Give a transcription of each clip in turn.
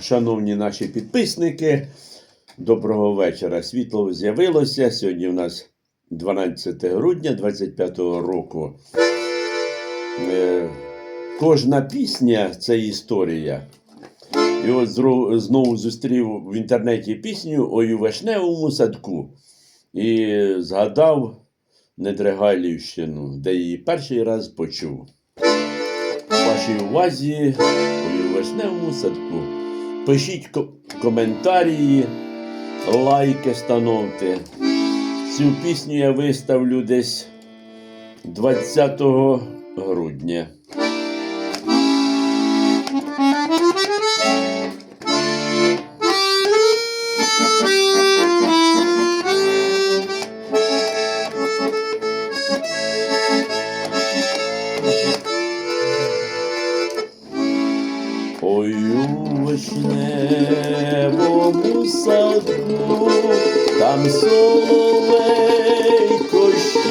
Шановні наші підписники, доброго вечора. Світло з'явилося. Сьогодні у нас 12 грудня 25 року. Е, Кожна пісня це історія. І от знову зустрів в інтернеті пісню «Ой у вишневому садку. І згадав Недригайлівщину, де її перший раз почув. Вашій увазі у вишневому садку. Пишіть ко- коментарі, лайки становте. Цю пісню я виставлю десь 20 грудня. У вишневому саду, там соловейко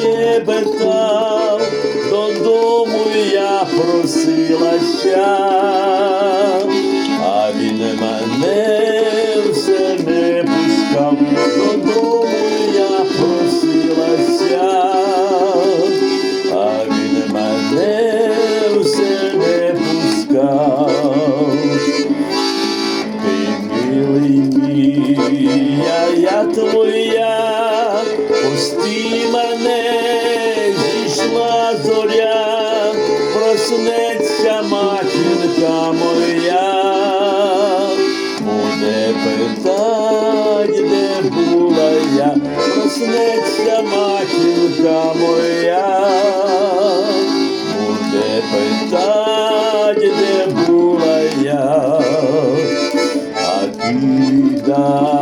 щебетав, додому я просилася, а він мене все не пускав, пусти мене, зійшла зоря, проснеться матінка моя, буде питать, де була я, проснеться матінка моя, буде питать, де була я. А ти дай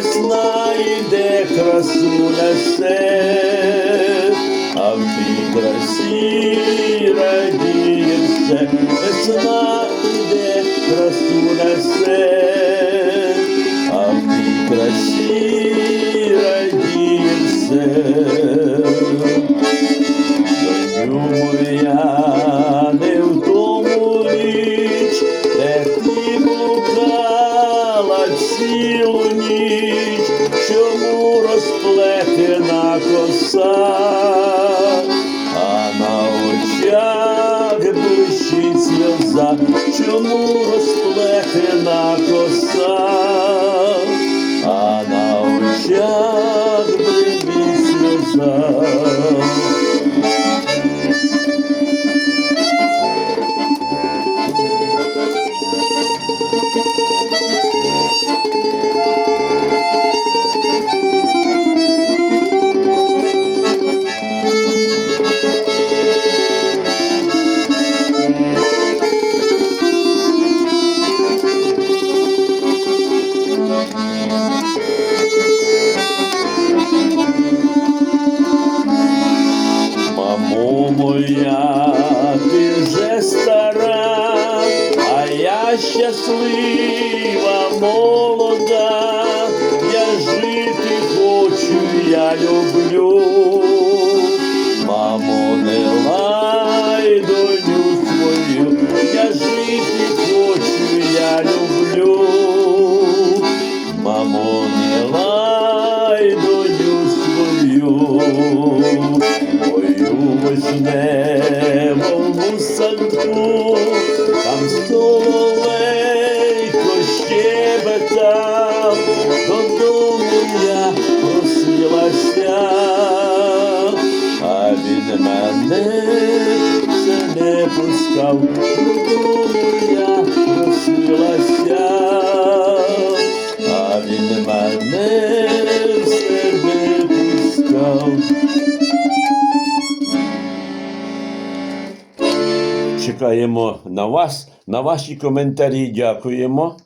весна йде красу несе, а в тій красі радіє все, весна йде красу несе, а в тій красі радіє все. Доню не в тому річ, де ти блукала sun. Щаслива, молода, я жити хочу, я люблю. Мамо, не лай доню свою, я жити хочу, я люблю. Мамо, не лай доню свою. Ой, у вишневому садку, пускав, я просилася, а він мене все не пускав. Чекаємо на вас, на ваші коментарі. Дякуємо.